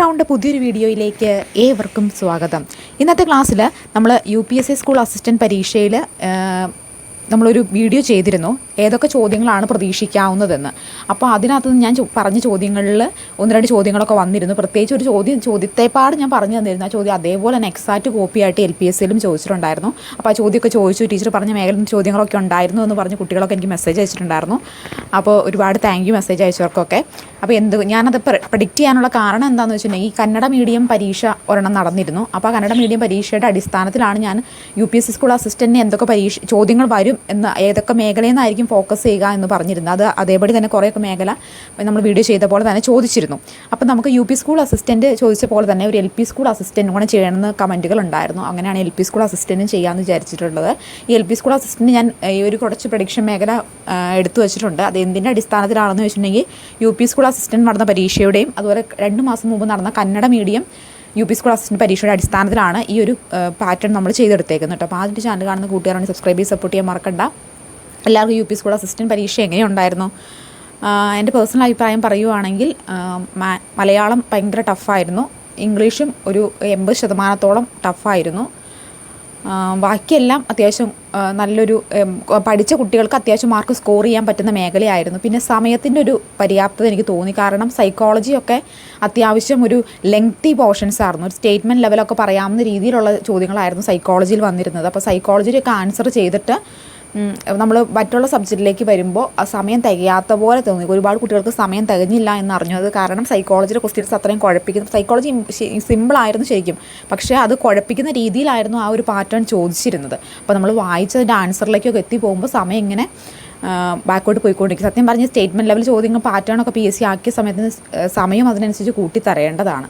Round പുതിയൊരു വീഡിയോയിലേക്ക് ഏവർക്കും സ്വാഗതം. ഇന്നത്തെ ക്ലാസ്സിൽ നമ്മൾ U P S C school assistant പരീക്ഷയിൽ നമ്മളൊരു വീഡിയോ ചെയ്തിരുന്നു. ഏതൊക്കെ ചോദ്യങ്ങളാണ് പ്രതീക്ഷിക്കാവുന്നതെന്ന്. അപ്പോൾ അതിനകത്ത് ഞാൻ പറഞ്ഞ ചോദ്യങ്ങളിൽ ഒന്ന് രണ്ട് ചോദ്യങ്ങളൊക്കെ വന്നിരുന്നു. പ്രത്യേകിച്ച് ഒരു ചോദ്യം ചോദ്യത്തെപ്പാട് ഞാൻ പറഞ്ഞു തന്നിരുന്നു. ആ ചോദ്യം അതേപോലെ തന്നെ എക്സാക്റ്റ് കോപ്പിയായിട്ട് എൽ പി എസ് സിയിലും ചോദിച്ചിട്ടുണ്ടായിരുന്നു. അപ്പോൾ ആ ചോദ്യമൊക്കെ ചോദിച്ചു. ടീച്ചർ പറഞ്ഞ മേഖല ചോദ്യങ്ങളൊക്കെ ഉണ്ടായിരുന്നു എന്ന് പറഞ്ഞ് കുട്ടികളൊക്കെ എനിക്ക് മെസ്സേജ് അയച്ചിട്ടുണ്ടായിരുന്നു. അപ്പോൾ ഒരുപാട് താങ്ക് യു മെസ്സേജ് അയച്ചവർക്കൊക്കെ. അപ്പോൾ എന്ത് ഞാനത് പ്രഡിക്റ്റ് ചെയ്യാനുള്ള കാരണം എന്താണെന്ന് വെച്ചിട്ടുണ്ടെങ്കിൽ കന്നഡ മീഡിയം പരീക്ഷ ഒരെണ്ണം നടന്നിരുന്നു. അപ്പോൾ കന്നഡ മീഡിയം പരീക്ഷയുടെ അടിസ്ഥാനത്തിലാണ് ഞാൻ U P S C school അസിസ്റ്റന്റിന് എന്തൊക്കെ പരീക്ഷ ചോദ്യങ്ങൾ വരും എന്ന് ഏതൊക്കെ മേഖലയിൽ നിന്നായിരിക്കും ഫോക്കസ് ചെയ്യുക എന്ന് പറഞ്ഞിരുന്നത് അത് അതേപടി തന്നെ കുറേയൊക്കെ മേഖല നമ്മൾ വീഡിയോ ചെയ്ത പോലെ തന്നെ ചോദിച്ചിരുന്നു. അപ്പോൾ നമുക്ക് യു പി സ്കൂൾ അസിസ്റ്റന്റ് ചോദിച്ച പോലെ തന്നെ ഒരു എൽ പി സ്കൂൾ അസിസ്റ്റന്റും കൂടെ ചെയ്യണമെന്ന് കമന്റുകൾ ഉണ്ടായിരുന്നു. അങ്ങനെയാണ് എൽ പി സ്കൂൾ അസിസ്റ്റന്റും ചെയ്യാമെന്ന് വിചാരിച്ചിട്ടുള്ളത്. ഈ എൽ പി സ്കൂൾ അസിസ്റ്റന്റ് ഞാൻ ഈ ഒരു കുറച്ച് പ്രഡിക്ഷൻ മേഖല എടുത്തു വെച്ചിട്ടുണ്ട്. അത് എന്തിന്റെ അടിസ്ഥാനത്തിലാണെന്ന് വെച്ചിട്ടുണ്ടെങ്കിൽ യു പി സ്കൂൾ അസിസ്റ്റന്റ് നടന്ന പരീക്ഷയുടെയും അതുപോലെ രണ്ട് മാസം മുമ്പ് നടന്ന Kannada medium U P school assistant പരീക്ഷയുടെ അടിസ്ഥാനത്തിലാണ് ഈ ഒരു പാറ്റേൺ നമ്മൾ ചെയ്തെടുത്തേക്കുന്നത് കേട്ടോ. അപ്പോൾ ആദ്യത്തെ ചാനൽ കാണുന്ന കൂട്ടുകാരാണ് സബ്സ്ക്രൈബ് ചെയ്ത് സപ്പോർട്ട് ചെയ്യാൻ മറക്കണ്ട. എല്ലാവർക്കും യു പി സ്കൂൾ അസിസ്റ്റന്റ് പരീക്ഷ എങ്ങനെയുണ്ടായിരുന്നു? എന്റെ പേഴ്സണൽ അഭിപ്രായം പറയുവാണെങ്കിൽ മലയാളം ഭയങ്കര ടഫായിരുന്നു ഇംഗ്ലീഷും ഒരു എൺപത് ശതമാനത്തോളം ടഫായിരുന്നു ബാക്കിയെല്ലാം അത്യാവശ്യം നല്ലൊരു പഠിച്ച കുട്ടികൾക്ക് അത്യാവശ്യം മാർക്ക് സ്കോർ ചെയ്യാൻ പറ്റുന്ന മേഖലയായിരുന്നു. പിന്നെ സമയത്തിന്റെ ഒരു പര്യാപ്തത എനിക്ക് തോന്നി. കാരണം സൈക്കോളജിയൊക്കെ അത്യാവശ്യം ഒരു ലെങ്തി പോർഷൻസ് ആയിരുന്നു. ഒരു സ്റ്റേറ്റ്മെന്റ് ലെവലൊക്കെ പറയാവുന്ന രീതിയിലുള്ള ചോദ്യങ്ങളായിരുന്നു സൈക്കോളജിയിൽ വന്നിരുന്നത്. അപ്പോൾ സൈക്കോളജിയിലൊക്കെ ആൻസർ ചെയ്തിട്ട് നമ്മൾ മറ്റുള്ള സബ്ജക്റ്റിലേക്ക് വരുമ്പോൾ സമയം തികയാത്ത പോലെ തോന്നി. ഒരുപാട് കുട്ടികൾക്ക് സമയം തികഞ്ഞില്ല എന്ന് അറിഞ്ഞത് കാരണം സൈക്കോളജിയുടെ ക്വസ്റ്റ്യൻസ് അത്രയും കുഴപ്പിക്കുന്നു സൈക്കോളജി സിമ്പിളായിരുന്നു ശരിക്കും. പക്ഷേ അത് കുഴപ്പിക്കുന്ന രീതിയിലായിരുന്നു ആ ഒരു പാറ്റേൺ ചോദിച്ചിരുന്നത്. അപ്പോൾ നമ്മൾ വായിച്ചതിന്റെ ആൻസറിലേക്കൊക്കെ എത്തി പോകുമ്പോൾ സമയം ഇങ്ങനെ ബാക്കോട്ട് പോയിക്കൊണ്ടിരിക്കും. സത്യം പറഞ്ഞ സ്റ്റേറ്റ്മെന്റ് ലെവൽ ചോദ്യങ്ങൾ പാറ്റേണൊക്കെ പി എസ് സി ആക്കിയ സമയത്തിന് സമയം അതിനനുസരിച്ച് കൂട്ടി തരേണ്ടതാണ്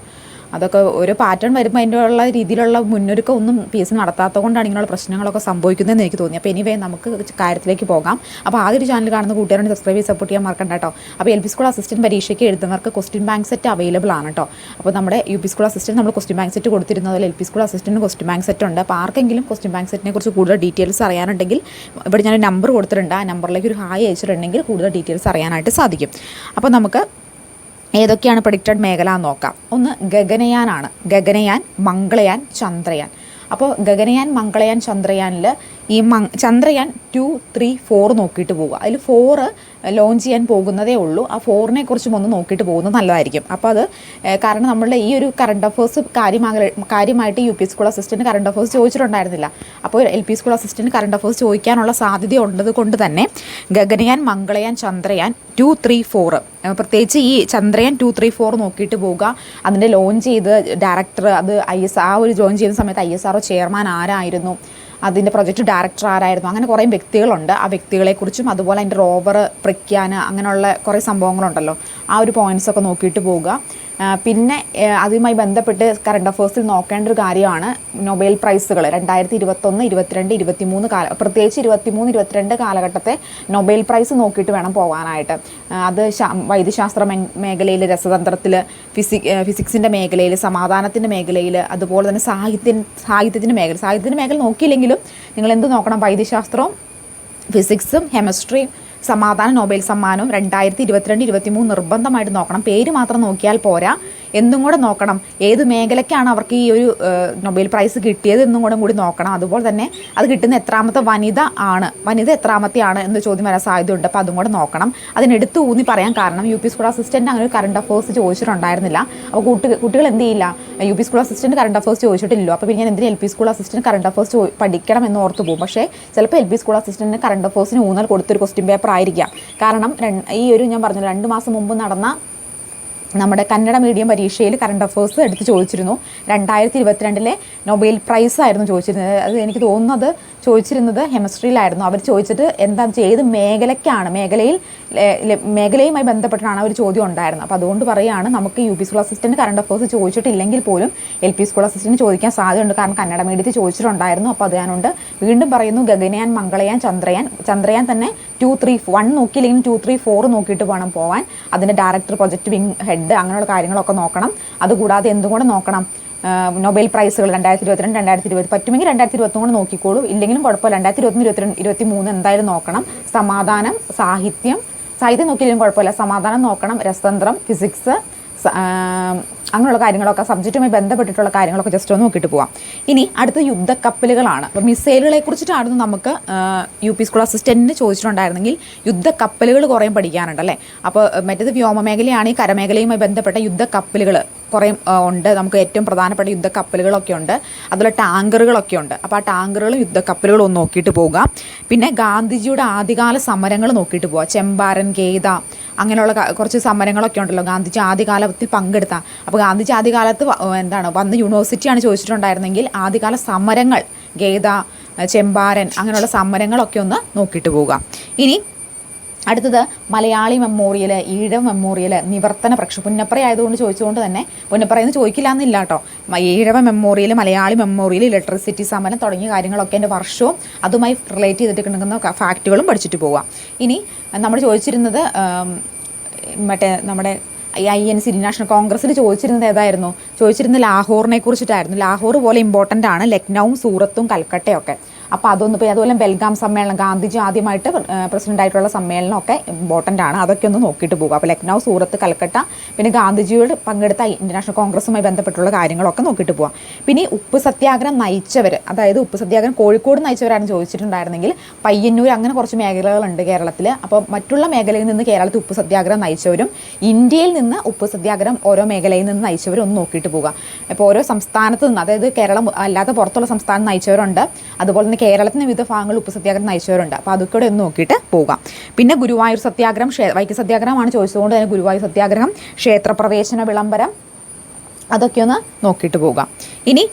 അതൊക്കെ ഒരു പാറ്റേൺ വരുമ്പോൾ അതിന്റെ ഉള്ള രീതിയിലുള്ള മുന്നൊരുക്കം ഒന്നും പി എസ് സി നടത്താത്തത് കൊണ്ടാണ് ഇങ്ങനെയുള്ള പ്രശ്നങ്ങളൊക്കെ സംഭവിക്കുന്നതെന്ന് എനിക്ക് തോന്നി അപ്പോൾ എനിവേ നമുക്ക് കാര്യത്തിലേക്ക് പോകാം. അപ്പോൾ ആദ്യം ഒരു ചാനൽ കാണുന്ന കൂട്ടുകാരുടെ സബ്സ്ക്രൈബ് ചെയ്ത് സപ്പോർട്ട് ചെയ്യാൻ മറക്കണ്ട കേട്ടോ അപ്പോൾ എൽ പി സ്കൂൾ അസിസ്റ്റന്റ് പരീക്ഷയ്ക്ക് എഴുതുന്നവർക്ക് ക്വസ്റ്റ്യൻ ബാങ്ക് സെറ്റ് അവൈലബിൾ ആണ് കേട്ടോ അപ്പോൾ നമ്മുടെ യു പി സ്കൂൾ അസിസ്റ്റന്റ് നമ്മൾ ക്വസ്റ്റ്യൻ ബാങ്ക് സെറ്റ് കൊടുത്തിരുന്നത് പോലെ L P school assistant question bank set ഉണ്ട്. അപ്പോൾ ആർക്കെങ്കിലും ക്വസ്റ്റ്യൻ ബാങ്ക് സെറ്റിനെ കുറിച്ച് കൂടുതൽ ഡീറ്റെയിൽസ് അറിയാനുണ്ടെങ്കിൽ ഇവിടെ ഞാൻ നമ്പർ കൊടുത്തിട്ടുണ്ട്. ആ നമ്പറിലേക്ക് ഒരു ഹായ് അയച്ചിട്ടുണ്ടെങ്കിൽ കൂടുതൽ ഡീറ്റെയിൽസ് അറിയാനായിട്ട് സാധിക്കും. അപ്പോൾ നമുക്ക് ഏതൊക്കെയാണ് പ്രഡിക്റ്റഡ് മേഖല എന്ന് നോക്കാം. ഒന്ന് ഗഗനയാനാണ്. ഗഗനയാൻ മംഗളയാൻ ചന്ദ്രയാൻ. അപ്പോൾ ഗഗനയാൻ മംഗളയാൻ ചന്ദ്രയാനിൽ ഈ മങ് ചന്ദ്രയാൻ ടു ത്രീ ഫോർ നോക്കിയിട്ട് പോവുക. അതിൽ ഫോറ് ലോഞ്ച് ചെയ്യാൻ പോകുന്നതേ ഉള്ളൂ. ആ ഫോറിനെ കുറിച്ചും ഒന്ന് നോക്കിയിട്ട് പോകുന്നത് നല്ലതായിരിക്കും. അപ്പോൾ അത് കാരണം നമ്മളുടെ ഈ ഒരു കറണ്ട് അഫേഴ്സ് കാര്യമാക കാര്യമായിട്ട് U P school assistant current affairs ചോദിച്ചിട്ടുണ്ടായിരുന്നില്ല. അപ്പോൾ L P school assistant current affairs ചോദിക്കാനുള്ള സാധ്യത ഉള്ളത് കൊണ്ട് തന്നെ Gaganyaan Mangalyaan Chandrayaan two three four പ്രത്യേകിച്ച് ഈ ചന്ദ്രയാൻ ടു ത്രീ ഫോർ നോക്കിയിട്ട് പോവുക. അതിന്റെ ലോഞ്ച് ചെയ്ത് ഡയറക്ടർ അത് ഐ എസ് ആ ഒരു ജോയിൻ ചെയ്യുന്ന സമയത്ത് ഐ എസ് ആർ ചെയർമാൻ ആരായിരുന്നു? അതിന്റെ പ്രൊജക്റ്റ് ഡയറക്ടർ ആരായിരുന്നു? അങ്ങനെ കുറേ വ്യക്തികളുണ്ട്. ആ വ്യക്തികളെക്കുറിച്ചും അതുപോലെ അതിന്റെ റോവർ പ്രഖ്യാന അങ്ങനെയുള്ള കുറേ സംഭവങ്ങളുണ്ടല്ലോ. ആ ഒരു പോയിന്റ്സ് ഒക്കെ നോക്കിയിട്ട് പോവുക. പിന്നെ അതുമായി ബന്ധപ്പെട്ട് കറണ്ട് അഫേഴ്സിൽ നോക്കേണ്ട ഒരു കാര്യമാണ് നൊബേൽ പ്രൈസുകൾ രണ്ടായിരത്തി ഇരുപത്തൊന്ന് ഇരുപത്തിരണ്ട് ഇരുപത്തിമൂന്ന് കാല പ്രത്യേകിച്ച് ഇരുപത്തിമൂന്ന് ഇരുപത്തിരണ്ട് കാലഘട്ടത്തെ നൊബേൽ പ്രൈസ് നോക്കിയിട്ട് വേണം പോകാനായിട്ട്. അത് വൈദ്യശാസ്ത്ര മേഖലയിൽ രസതന്ത്രത്തിൽ ഫിസിക് ഫിസിക്സിന്റെ മേഖലയിൽ സമാധാനത്തിന്റെ മേഖലയിൽ അതുപോലെ തന്നെ സാഹിത്യ സാഹിത്യത്തിന്റെ മേഖല സാഹിത്യത്തിന്റെ മേഖല നോക്കിയില്ലെങ്കിലും നിങ്ങൾ എന്ത് നോക്കണം? വൈദ്യശാസ്ത്രവും ഫിസിക്സും കെമിസ്ട്രിയും സമാധാന നൊബേൽ സമ്മാനവും രണ്ടായിരത്തി ഇരുപത്തിരണ്ട് ഇരുപത്തിമൂന്ന് നിർബന്ധമായിട്ട് നോക്കണം. പേര് മാത്രം നോക്കിയാൽ പോരാ. എന്തും കൂടെ നോക്കണം. ഏത് മേഖലയ്ക്കാണ് അവർക്ക് ഈ ഒരു നൊബേൽ പ്രൈസ് കിട്ടിയത് എന്നും കൂടെ കൂടി നോക്കണം. അതുപോലെ തന്നെ അത് കിട്ടുന്ന എത്രാമത്തെ വനിത ആണ് വനിത എത്രാമത്തെയാണ് എന്ന് ചോദ്യം വരാൻ സാധ്യതയുണ്ട്. അപ്പോൾ അതും കൂടെ നോക്കണം. അതിനെടുത്ത് ഊന്നി പറയാൻ കാരണം യു പി സ്കൂൾ അസിസ്റ്റന്റ് അങ്ങനെ ഒരു കറണ്ട് അഫേഴ്സ് ചോദിച്ചിട്ടുണ്ടായിരുന്നില്ല. അപ്പോൾ കുട്ടി കുട്ടികൾ എന്ത് ചെയ്യില്ല? U P school assistant current affairs ചോദിച്ചിട്ടില്ലല്ലോ. അപ്പോൾ പിന്നെ ഞാൻ എന്തിനും L P school assistant current affairs പഠിക്കണം എന്ന് ഓർത്ത് പോകും. പക്ഷേ ചിലപ്പോൾ എൽ പി സ്കൂൾ അസിസ്റ്റന്റിന് കറണ്ട് അഫേഴ്സിന് ഊന്നൽ കൊടുത്തൊരു ക്വസ്റ്റ്യൻ പേപ്പർ ആയിരിക്കാം. കാരണം ഈ ഒരു ഞാൻ പറഞ്ഞു രണ്ട് മാസം മുമ്പ് നടന്ന നമ്മുടെ കന്നഡ മീഡിയം പരീക്ഷയിൽ കറണ്ട് അഫേഴ്സ് എടുത്ത് ചോദിച്ചിരുന്നു. രണ്ടായിരത്തി ഇരുപത്തിരണ്ടിലെ നൊബേൽ പ്രൈസ് ആയിരുന്നു ചോദിച്ചിരുന്നത്. അത് എനിക്ക് തോന്നുന്നത് ചോദിച്ചിരുന്നത് ഹെമിസ്ട്രിയിലായിരുന്നു അവർ ചോദിച്ചിട്ട് എന്താ ഏത് മേഖലയ്ക്കാണ്? മേഖലയിൽ മേഖലയുമായി ബന്ധപ്പെട്ടാണ് അവർ ചോദ്യം ഉണ്ടായിരുന്നത്. അപ്പോൾ അതുകൊണ്ട് പറയുകയാണ് നമുക്ക് U P school assistant current affairs ചോദിച്ചിട്ടില്ലെങ്കിൽ പോലും എൽ പി സ്കൂൾ അസിസ്റ്റന്റ് ചോദിക്കാൻ സാധ്യതയുണ്ട്. കാരണം കന്നഡ മീഡിയത്തിൽ ചോദിച്ചിട്ടുണ്ടായിരുന്നു. അപ്പോൾ അത് ഞാനുണ്ട്. വീണ്ടും പറയുന്നു ഗഗനയാൻ മംഗളയാൻ ചന്ദ്രയാൻ ചന്ദ്രയാൻ തന്നെ ടു ത്രീ വൺ നോക്കിയില്ലെങ്കിൽ ടു ത്രീ ഫോർ നോക്കിയിട്ട് വേണം പോകാൻ അതിന്റെ ഡയറക്ടർ പ്രൊജക്ട് വിങ് ഹെഡ് അങ്ങനെയുള്ള കാര്യങ്ങളൊക്കെ നോക്കണം. അതുകൂടാതെ എന്തും കൂടെ നോക്കണം? നൊബേൽ പ്രൈസുകൾ രണ്ടായിരത്തി ഇരുപത്തിരണ്ട് രണ്ടായിരത്തി ഇരുപത് പറ്റുമെങ്കിൽ രണ്ടായിരത്തി ഇരുപത്തൊന്ന് നോക്കിക്കോളൂ. ഇല്ലെങ്കിലും കുഴപ്പമില്ല. രണ്ടായിരത്തി ഇരുപത്തൊന്ന് ഇരുപത്തിരണ്ട് ഇരുപത്തി മൂന്ന് എന്തായാലും നോക്കണം. സമാധാനം സാഹിത്യം. സാഹിത്യം നോക്കിയില്ലെങ്കിലും കുഴപ്പമില്ല. സമാധാനം നോക്കണം. രസതന്ത്രം ഫിസിക്സ് അങ്ങനെയുള്ള കാര്യങ്ങളൊക്കെ സബ്ജക്റ്റുമായി ബന്ധപ്പെട്ടിട്ടുള്ള കാര്യങ്ങളൊക്കെ ജസ്റ്റ് ഒന്ന് നോക്കിയിട്ട് പോവാം. ഇനി അടുത്ത യുദ്ധക്കപ്പലുകളാണ്. അപ്പോൾ മിസൈലുകളെ കുറിച്ചിട്ടായിരുന്നു നമുക്ക് യു പി സ്കൂൾ അസിസ്റ്റന്റിന് ചോദിച്ചിട്ടുണ്ടായിരുന്നെങ്കിൽ യുദ്ധക്കപ്പലുകൾ കുറേ പഠിക്കാനുണ്ട് അല്ലേ? അപ്പോൾ മറ്റേത് വ്യോമ മേഖലയാണ് ഈ കരമേഖലയുമായി ബന്ധപ്പെട്ട യുദ്ധക്കപ്പലുകൾ കുറേ ഉണ്ട്. നമുക്ക് ഏറ്റവും പ്രധാനപ്പെട്ട യുദ്ധക്കപ്പലുകളൊക്കെ ഉണ്ട്. അതുപോലെ ടാങ്കറുകളൊക്കെ ഉണ്ട്. അപ്പോൾ ആ ടാങ്കറുകളും യുദ്ധക്കപ്പലുകളും ഒന്ന് നോക്കിയിട്ട് പോവുക. പിന്നെ ഗാന്ധിജിയുടെ ആദ്യകാല സമരങ്ങൾ നോക്കിയിട്ട് പോവുക. ചെമ്പാരൻ ഗേത അങ്ങനെയുള്ള കുറച്ച് സമരങ്ങളൊക്കെ ഉണ്ടല്ലോ. ഗാന്ധിജി ആദ്യകാലത്തിൽ പങ്കെടുത്ത. അപ്പോൾ ഗാന്ധിജി ആദ്യകാലത്ത് എന്താണ് വന്ന് യൂണിവേഴ്സിറ്റിയാണ് ചോദിച്ചിട്ടുണ്ടായിരുന്നെങ്കിൽ ആദ്യകാല സമരങ്ങൾ ഗേദ ചെമ്പാരൻ അങ്ങനെയുള്ള സമരങ്ങളൊക്കെ ഒന്ന് നോക്കിയിട്ട് പോവുക. ഇനി അടുത്തത് മലയാളി മെമ്മോറിയൽ ഈഴം മെമ്മോറിയൽ നിവർത്തന പ്രക്ഷ പുന്നപ്പറ ആയതുകൊണ്ട് ചോദിച്ചുകൊണ്ട് തന്നെ പുന്നപ്പറയെന്ന് ചോദിക്കില്ല എന്നില്ല കേട്ടോ Ezhava memorial Malayali memorial electricity സമരം തുടങ്ങിയ കാര്യങ്ങളൊക്കെ എന്റെ വർഷവും അതുമായി റിലേറ്റ് ചെയ്തിട്ട് കിടക്കുന്ന ഫാക്റ്റുകളും പഠിച്ചിട്ട് പോവാം ഇനി നമ്മൾ ചോദിച്ചിരുന്നത് മറ്റേ നമ്മുടെ ഐ എൻ സി നാഷണൽ കോൺഗ്രസ്സിൽ ചോദിച്ചിരുന്നത് ഏതായിരുന്നു? ചോദിച്ചിരുന്നത് ലാഹോറിനെ കുറിച്ചിട്ടായിരുന്നു. ലാഹോർ പോലെ ഇമ്പോർട്ടന്റ് ആണ് ലക്നൗവും സൂറത്തും കൽക്കട്ടയൊക്കെ. അപ്പോൾ അതൊന്ന് പോയി അതുപോലെ ബെൽഗാം സമ്മേളനം ഗാന്ധിജി ആദ്യമായിട്ട് പ്രസിഡന്റ് ആയിട്ടുള്ള സമ്മേളനം ഒക്കെ ഇമ്പോർട്ടന്റ് ആണ്. അതൊക്കെ ഒന്ന് നോക്കിയിട്ട് പോകുക അപ്പോൾ ലക്നൗ സൂറത്ത് കൽക്കട്ട പിന്നെ ഗാന്ധിജിയോട് പങ്കെടുത്ത ഇന്റർനാഷണൽ കോൺഗ്രസുമായി ബന്ധപ്പെട്ടുള്ള കാര്യങ്ങളൊക്കെ നോക്കിയിട്ട് പോവാം. പിന്നെ ഉപ്പ് സത്യാഗ്രഹം നയിച്ചവർ അതായത് ഉപ്പ് സത്യാഗ്രഹം കോഴിക്കോട് നയിച്ചവരാണ് ചോദിച്ചിട്ടുണ്ടായിരുന്നെങ്കിൽ പയ്യന്നൂർ അങ്ങനെ കുറച്ച് മേഖലകളുണ്ട് കേരളത്തിൽ അപ്പോൾ മറ്റുള്ള മേഖലയിൽ നിന്ന് കേരളത്തിൽ ഉപ്പ് സത്യാഗ്രഹം നയിച്ചവരും ഇന്ത്യയിൽ നിന്ന് ഉപ്പ് സത്യാഗ്രഹം ഓരോ മേഖലയിൽ നിന്ന് നയിച്ചവരും ഒന്ന് നോക്കിയിട്ട് പോവുക ഇപ്പോൾ ഓരോ സംസ്ഥാനത്ത് നിന്ന് അതായത് കേരളം അല്ലാതെ പുറത്തുള്ള സംസ്ഥാനം നയിച്ചവരുണ്ട്. അതുപോലെ തന്നെ കേരളത്തിന് വിവിധ ഭാഗങ്ങളിൽ ഉപ്പ് സത്യാഗ്രഹം നയിച്ചവരുണ്ട്. അപ്പോൾ അതൊക്കെ കൂടെ ഒന്ന് നോക്കിയിട്ട് പോകാം. പിന്നെ ഗുരുവായൂർ സത്യാഗ്രഹം വൈക്കം സത്യാഗ്രഹമാണ് ചോദിച്ചതുകൊണ്ട് തന്നെ ഗുരുവായൂർ സത്യാഗ്രഹം ക്ഷേത്രപ്രവേശന വിളംബരം അതൊക്കെ ഒന്ന് നോക്കിയിട്ട് പോകാം. ഇനി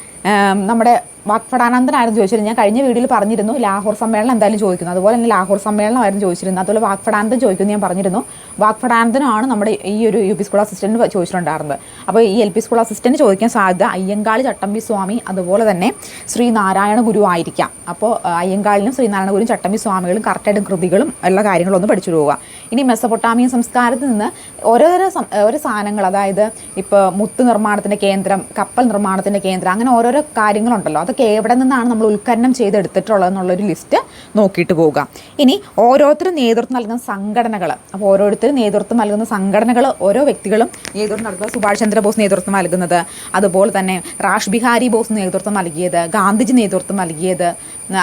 നമ്മുടെ വാക്ഫടാനന്ദനായിരുന്നു ചോദിച്ചിരുന്നത്. ഞാൻ കഴിഞ്ഞ വീഡിയോയിൽ പറഞ്ഞിരുന്നു ലാഹോർ സമ്മേളനം എന്തായാലും ചോദിക്കുന്നു. അതുപോലെ തന്നെ ലാഹോർ സമ്മേളനമായിരുന്നു ചോദിച്ചിരുന്നത്. അതുപോലെ വാക്ഫടാനന്ദൻ ചോദിക്കുന്നു ഞാൻ പറഞ്ഞിരുന്നു. വാക്ഫടാനന്ദനാണ് നമ്മുടെ ഈ ഒരു യു പി സ്കൂൾ അസിസ്റ്റന്റ് ചോദിച്ചിട്ടുണ്ടായിരുന്നത്. അപ്പോൾ ഈ എൽ പി സ്കൂൾ അസിസ്റ്റന്റ് ചോദിക്കാൻ സാധ്യത അയ്യങ്കാളി ചട്ടമ്പി സ്വാമി അതുപോലെ തന്നെ ശ്രീ നാരായണ ഗുരു ആയിരിക്കാം. അപ്പോൾ അയ്യങ്കാളിനും ശ്രീനാരായണ ഗുരു ചട്ടമ്പി സ്വാമികളും കറക്റ്റായിട്ടും കൃതികളും എല്ലാ കാര്യങ്ങളും ഒന്ന് പഠിച്ചു പോവുക. ഇനി മെസ്സപ്പൊട്ടാമിയൻ സംസ്കാരത്തിൽ നിന്ന് ഓരോരോ ഓരോ സാധനങ്ങൾ അതായത് ഇപ്പോൾ മുത്ത് നിർമ്മാണത്തിന്റെ കേന്ദ്രം കപ്പൽ നിർമ്മാണത്തിന്റെ കേന്ദ്രം അങ്ങനെ ഓരോരോ കാര്യങ്ങളുണ്ടല്ലോ. അതൊക്കെ എവിടെ നിന്നാണ് നമ്മൾ ഉത്ഖനം ചെയ്തെടുത്തിട്ടുള്ളത് എന്നുള്ളൊരു ലിസ്റ്റ് നോക്കിയിട്ട് പോവുക. ഇനി ഓരോരുത്തരും നേതൃത്വം നൽകുന്ന സംഘടനകൾ അപ്പോൾ ഓരോരുത്തരും നേതൃത്വം നൽകുന്ന സംഘടനകൾ ഓരോ വ്യക്തികളും നേതൃത്വം നൽകുക സുഭാഷ് ചന്ദ്രബോസ് നേതൃത്വം നൽകുന്നത്. അതുപോലെ തന്നെ റാഷ് ബിഹാരി ബോസ് നേതൃത്വം നൽകിയത് ഗാന്ധിജി നേതൃത്വം നൽകിയത്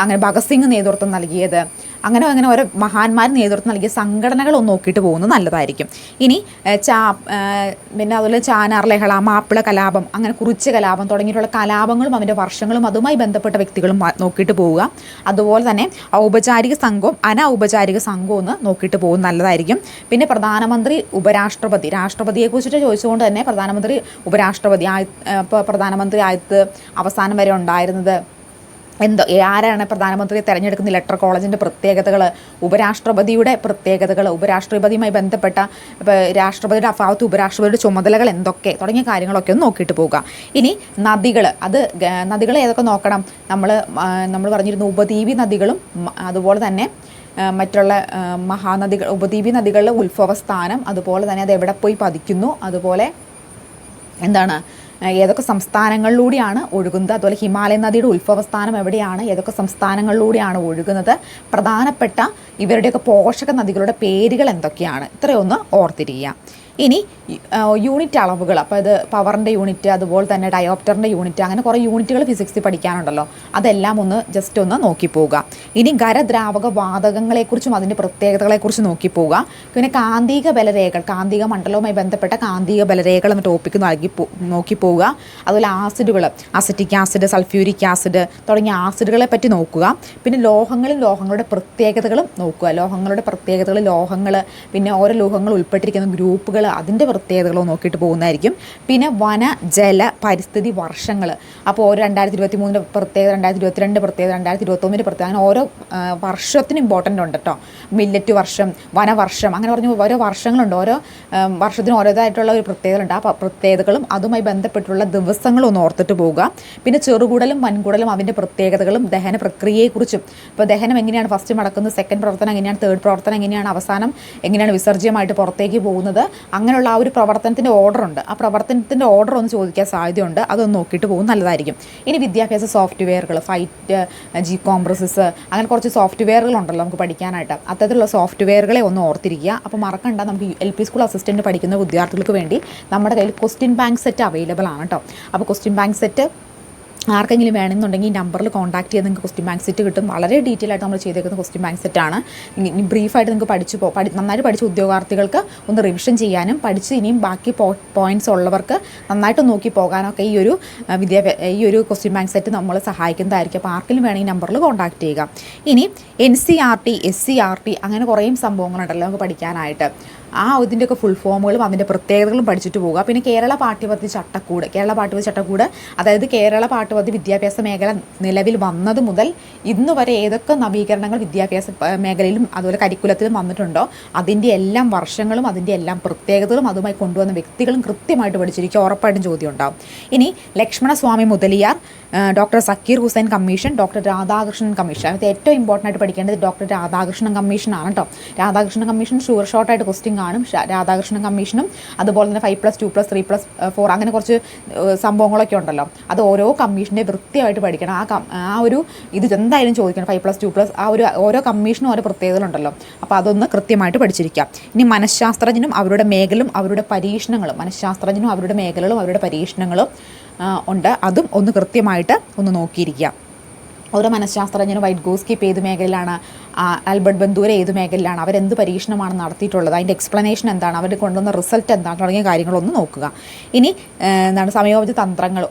അങ്ങനെ ഭഗത് സിംഗ് നേതൃത്വം നൽകിയത്. അങ്ങനെ അങ്ങനെ ഓരോ മഹാന്മാർ നേതൃത്വം നൽകിയ സംഘടനകൾ ഒന്ന് നോക്കിയിട്ട് പോകുന്നത് നല്ലതായിരിക്കും. ഇനി ചാ പിന്നെ അതുപോലെ ചാനാർ ലഹള മാപ്പിള കലാപം അങ്ങനെ കുറിച്ച് കലാപം തുടങ്ങിയിട്ടുള്ള കലാപങ്ങളും അതിന്റെ വർഷങ്ങളും അതുമായി ബന്ധപ്പെട്ട വ്യക്തികളും നോക്കിയിട്ട് പോവുക. അതുപോലെ തന്നെ ഔപചാരിക സംഘവും അനൗപചാരിക സംഘവും ഒന്ന് നോക്കിയിട്ട് പോകുന്നത് നല്ലതായിരിക്കും. പിന്നെ പ്രധാനമന്ത്രി ഉപരാഷ്ട്രപതി. രാഷ്ട്രപതിയെ കുറിച്ചിട്ട് ചോദിച്ചുകൊണ്ട് തന്നെ പ്രധാനമന്ത്രി ഉപരാഷ്ട്രപതി ആയി പ്രധാനമന്ത്രി ആയത്ത് അവസാനം വരെ ഉണ്ടായിരുന്നത് എന്തോ ആരാണ് പ്രധാനമന്ത്രിയെ തെരഞ്ഞെടുക്കുന്ന ഇലക്ട്രൽ കോളേജിന്റെ പ്രത്യേകതകൾ ഉപരാഷ്ട്രപതിയുടെ പ്രത്യേകതകൾ ഉപരാഷ്ട്രപതിയുമായി ബന്ധപ്പെട്ട രാഷ്ട്രപതിയുടെ അഭാവത്ത് ഉപരാഷ്ട്രപതിയുടെ ചുമതലകൾ എന്തൊക്കെ തുടങ്ങിയ കാര്യങ്ങളൊക്കെ ഒന്ന് നോക്കിയിട്ട് പോകുക ഇനി നദികൾ അത് നദികൾ ഏതൊക്കെ നോക്കണം? നമ്മൾ നമ്മൾ പറഞ്ഞിരുന്നു ഉപദ്വീപി നദികളും അതുപോലെ തന്നെ മറ്റുള്ള മഹാനദികൾ ഉപദ്വീപി നദികളുടെ ഉത്ഭവസ്ഥാനം അതുപോലെ തന്നെ അത് എവിടെ പോയി പതിക്കുന്നു? അതുപോലെ എന്താണ് ഏതൊക്കെ സംസ്ഥാനങ്ങളിലൂടെയാണ് ഒഴുകുന്നത്? അതുപോലെ ഹിമാലയ നദിയുടെ ഉത്ഭവസ്ഥാനം എവിടെയാണ്? ഏതൊക്കെ സംസ്ഥാനങ്ങളിലൂടെയാണ് ഒഴുകുന്നത്? പ്രധാനപ്പെട്ട ഇവരുടെയൊക്കെ പോഷക നദികളുടെ പേരുകൾ എന്തൊക്കെയാണ്? ഇത്രയൊന്ന് ഓർത്തിരിക്കുക. ഇനി യൂണിറ്റ് അളവുകൾ അപ്പോൾ ഇത് പവറിന്റെ യൂണിറ്റ് അതുപോലെ തന്നെ ഡയോപ്റ്ററിന്റെ യൂണിറ്റ് അങ്ങനെ കുറേ യൂണിറ്റുകൾ ഫിസിക്സിൽ പഠിക്കാനുണ്ടല്ലോ. അതെല്ലാം ഒന്ന് ജസ്റ്റ് ഒന്ന് നോക്കി പോവുക. ഇനി ഖരദ്രാവക വാതകങ്ങളെക്കുറിച്ചും അതിന്റെ പ്രത്യേകതകളെക്കുറിച്ചും നോക്കി പോവുക. പിന്നെ കാന്തിക ബലരേഖകൾ കാന്തിക മണ്ഡലവുമായി ബന്ധപ്പെട്ട കാന്തിക ബലരേഖകൾ എന്ന ടോപ്പിക്ക് നൽകി നോക്കി പോവുക. അതുപോലെ ആസിഡുകൾ അസറ്റിക് ആസിഡ് സൾഫ്യൂരിക് ആസിഡ് തുടങ്ങിയ ആസിഡുകളെ പറ്റി നോക്കുക. പിന്നെ ലോഹങ്ങളും ലോഹങ്ങളുടെ പ്രത്യേകതകളും നോക്കുക. ലോഹങ്ങളുടെ പ്രത്യേകതകൾ ലോഹങ്ങൾ പിന്നെ ഓരോ ലോഹങ്ങൾ ഉൾപ്പെട്ടിരിക്കുന്ന ഗ്രൂപ്പുകൾ അതിന്റെ പ്രത്യേകതകളോ നോക്കിയിട്ട് പോകുന്നതായിരിക്കും. പിന്നെ വന ജല പരിസ്ഥിതി വർഷങ്ങൾ. അപ്പോൾ ഓരോ രണ്ടായിരത്തി ഇരുപത്തി മൂന്നിന്റെ പ്രത്യേകത രണ്ടായിരത്തി ഇരുപത്തിരണ്ട് പ്രത്യേകത രണ്ടായിരത്തി ഇരുപത്തൊന്നിന്റെ പ്രത്യേകത അങ്ങനെ ഓരോ വർഷത്തിന് ഇമ്പോർട്ടന്റ് ഉണ്ട് കേട്ടോ മില്ലറ്റ് വർഷം വനവർഷം അങ്ങനെ പറഞ്ഞ് ഓരോ വർഷങ്ങളുണ്ട്. ഓരോ വർഷത്തിന് ഓരോതായിട്ടുള്ള ഒരു പ്രത്യേകതകളുണ്ട്. ആ പ്രത്യേകതകളും അതുമായി ബന്ധപ്പെട്ടുള്ള ദിവസങ്ങളും ഒന്ന് ഓർത്തിട്ട് പോവുക. പിന്നെ ചെറുകുടലും വൻകുടലും അതിന്റെ പ്രത്യേകതകളും ദഹന പ്രക്രിയയെക്കുറിച്ചും. ഇപ്പോൾ ദഹനം എങ്ങനെയാണ് ഫസ്റ്റ് നടക്കുന്നത് സെക്കൻഡ് പ്രവർത്തനം എങ്ങനെയാണ്? തേർഡ് പ്രവർത്തനം എങ്ങനെയാണ്? അവസാനം എങ്ങനെയാണ് വിസർജ്യമായിട്ട് പുറത്തേക്ക് പോകുന്നത്? അങ്ങനെയുള്ള ആ ഒരു പ്രവർത്തനത്തിന്റെ ഓർഡർ ഉണ്ട്. ആ പ്രവർത്തനത്തിന്റെ ഓർഡർ ഒന്ന് ചോദിക്കാൻ സാധ്യതയുണ്ട്. അതൊന്ന് നോക്കിയിട്ട് പോകും. നല്ലതായിരിക്കും. ഇനി വിദ്യാഭ്യാസ സോഫ്റ്റ്വെയറുകൾ ഫൈറ്റ് ജി കോംപ്രസസ് അങ്ങനെ കുറച്ച് സോഫ്റ്റ്വെയറുകൾ ഉണ്ടല്ലോ നമുക്ക് പഠിക്കാനായിട്ട്. അത്തരത്തിലുള്ള സോഫ്റ്റ്വെയറുകളെ ഒന്ന് ഓർത്തിരിക്കുക. അപ്പോൾ മറക്കണ്ട നമുക്ക് എൽ പി സ്കൂൾ അസിസ്റ്റന്റ് പഠിക്കുന്ന വിദ്യാർത്ഥികൾക്ക് വേണ്ടി നമ്മുടെ കയ്യിൽ ക്വസ്റ്റ്യൻ ബാങ്ക് സെറ്റ് അവൈലബിൾ ആണ് കേട്ടോ അപ്പോൾ ക്വസ്റ്റ്യൻ ബാങ്ക് സെറ്റ് ആർക്കെങ്കിലും വേണമെന്നുണ്ടെങ്കിൽ ഈ നമ്പറിൽ കോൺടാക്ട് ചെയ്ത് നിങ്ങൾക്ക് ക്വസ്റ്റ്യൻ ബാങ്ക് സെറ്റ് കിട്ടും. വളരെ ഡീറ്റെയിൽ ആയിട്ട് നമ്മൾ ചെയ്തേക്കുന്ന ക്വസ്റ്റ്യൻ ബാങ്ക് സെറ്റാണ് ഇനി ബ്രീഫായിട്ട് നിങ്ങൾക്ക് പഠിച്ചു പോ പഠി നന്നായിട്ട് പഠിച്ച ഉദ്യോഗാർത്ഥികൾക്ക് ഒന്ന് റിവിഷൻ ചെയ്യാനും പഠിച്ച് ഇനിയും ബാക്കി പോയിന്റ്സ് ഉള്ളവർക്ക് നന്നായിട്ട് നോക്കി പോകാനൊക്കെ ഈ ഒരു വിദ്യാഭ്യാസ ഈ ഒരു ക്വസ്റ്റ്യൻ ബാങ്ക് സെറ്റ് നമ്മൾ സഹായിക്കുന്നതായിരിക്കും. അപ്പോൾ ആർക്കെങ്കിലും വേണമെങ്കിൽ നമ്പറിൽ കോൺടാക്ട് ചെയ്യുക. ഇനി N C R T S C R T അങ്ങനെ കുറേ സംഭവങ്ങളുണ്ടല്ലോ നമുക്ക് പഠിക്കാനായിട്ട്. ആ ഇതിന്റെയൊക്കെ ഫുൾ ഫോമുകളും അതിന്റെ പ്രത്യേകതകളും പഠിച്ചിട്ട് പോകുക പിന്നെ കേരള പാഠ്യപദ്ധതി ചട്ടക്കൂട്. കേരള പാഠ്യപദ്ധതി ചട്ടക്കൂട് അതായത് കേരള പാഠ്യപദ്ധതി വിദ്യാഭ്യാസ മേഖല നിലവിൽ വന്നത് മുതൽ ഇന്ന് വരെ ഏതൊക്കെ നവീകരണങ്ങൾ വിദ്യാഭ്യാസ മേഖലയിലും അതുപോലെ കരിക്കുലത്തിലും വന്നിട്ടുണ്ടോ അതിന്റെ എല്ലാം വർഷങ്ങളും അതിന്റെ എല്ലാം പ്രത്യേകതകളും അതുമായി കൊണ്ടുവന്ന വ്യക്തികളും കൃത്യമായിട്ട് പഠിച്ചിരിക്കുക ഉറപ്പായിട്ടും ചോദ്യം ഉണ്ടാവും. ഇനി Lakshmanaswami Mudaliar doctor Zakir Hussain commission doctor Radhakrishnan commission. അതിനകത്ത് ഏറ്റവും ഇമ്പോർട്ടന്റ് ആയിട്ട് പഠിക്കേണ്ടത് ഡോക്ടർ രാധാകൃഷ്ണൻ കമ്മീഷനാണ് കേട്ടോ രാധാകൃഷ്ണൻ കമ്മീഷൻ ഷുവർ ഷോർട്ടായിട്ട് ക്വസ്റ്റ്യൻ കാണും. രാധാകൃഷ്ണൻ കമ്മീഷനും അതുപോലെ തന്നെ five plus two plus three plus four അങ്ങനെ കുറച്ച് സംഭവങ്ങളൊക്കെ ഉണ്ടല്ലോ. അത് ഓരോ കമ്മീഷന്റെ വൃത്തിയായിട്ട് പഠിക്കണം. ആ ആ ഒരു ഇത് എന്തായാലും ചോദിക്കണം. ഫൈവ് പ്ലസ് ടു പ്ലസ് ആ ഒരു ഓരോ കമ്മീഷനും ഓരോ പ്രത്യേകതകളുണ്ടല്ലോ അപ്പോൾ അതൊന്ന് കൃത്യമായിട്ട് പഠിച്ചിരിക്കാം ഇനി മനഃശാസ്ത്രജ്ഞനും അവരുടെ മേഖലയും അവരുടെ പരീക്ഷണങ്ങളും മനഃശാസ്ത്രജ്ഞനും അവരുടെ മേഖലകളും അവരുടെ പരീക്ഷണങ്ങളും ഉണ്ട്. അതും ഒന്ന് കൃത്യമായിട്ട് ഒന്ന് നോക്കിയിരിക്കുക. ഓരോ മനഃശാസ്ത്രജ്ഞനും വൈറ്റ് ഗോസ്കിപ്പ് ഏത് മേഖലയിലാണ് ആൽബർട്ട് ബന്ധൂര ഏത് മേഖലയിലാണ് അവരെന്ത് പരീക്ഷണമാണ് നടത്തിയിട്ടുള്ളത് അതിന്റെ എക്സ്പ്ലനേഷൻ എന്താണ് അവർ കൊണ്ടുവന്ന റിസൾട്ട് എന്താണ് തുടങ്ങിയ കാര്യങ്ങളൊന്ന് നോക്കുക. ഇനി എന്താണ് സമയോചിത തന്ത്രങ്ങൾ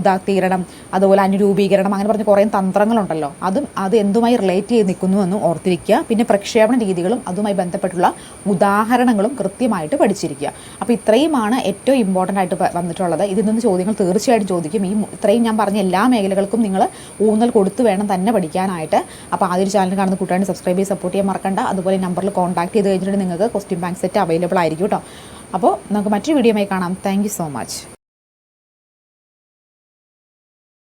ഉദാത്തീരണം അതുപോലെ അനുരൂപീകരണം അങ്ങനെ പറഞ്ഞ കുറേ തന്ത്രങ്ങളുണ്ടല്ലോ അതും അത് എന്തുമായി റിലേറ്റ് ചെയ്ത് നിൽക്കുന്നു എന്നും ഓർത്തിരിക്കുക. പിന്നെ പ്രക്ഷേപണ രീതികളും അതുമായി ബന്ധപ്പെട്ടുള്ള ഉദാഹരണങ്ങളും കൃത്യമായിട്ട് പഠിച്ചിരിക്കുക. അപ്പോൾ ഇത്രയുമാണ് ഏറ്റവും ഇമ്പോർട്ടന്റ് ആയിട്ട് വന്നിട്ടുള്ളത്. ഇതിൽ നിന്ന് ചോദ്യങ്ങൾ തീർച്ചയായിട്ടും ചോദിക്കും. ഈ ഇത്രയും ഞാൻ പറഞ്ഞ എല്ലാ മേഖലകൾക്കും നിങ്ങൾ ഊന്നൽ കൊടുത്ത് വേണം തന്നെ പഠിക്കാനായിട്ട്. അപ്പോൾ ആദ്യം ചാനൽ കാണുന്ന കൂട്ടുകാരെ സബ്സ്ക്രൈബ് ചെയ്ത് സപ്പോർട്ട് ചെയ്യാൻ മറക്കണ്ട. അതുപോലെ നമ്പറിൽ കോൺടാക്ട് ചെയ്ത് കഴിഞ്ഞിട്ടുണ്ടെങ്കിൽ നിങ്ങൾക്ക് ക്വസ്റ്റ്യൻ ബാങ്ക് സെറ്റ് അവൈലബിൾ ആയിരിക്കും കേട്ടോ അപ്പോൾ നമുക്ക് മറ്റൊരു വീഡിയോയുമായി കാണാം. Thank so much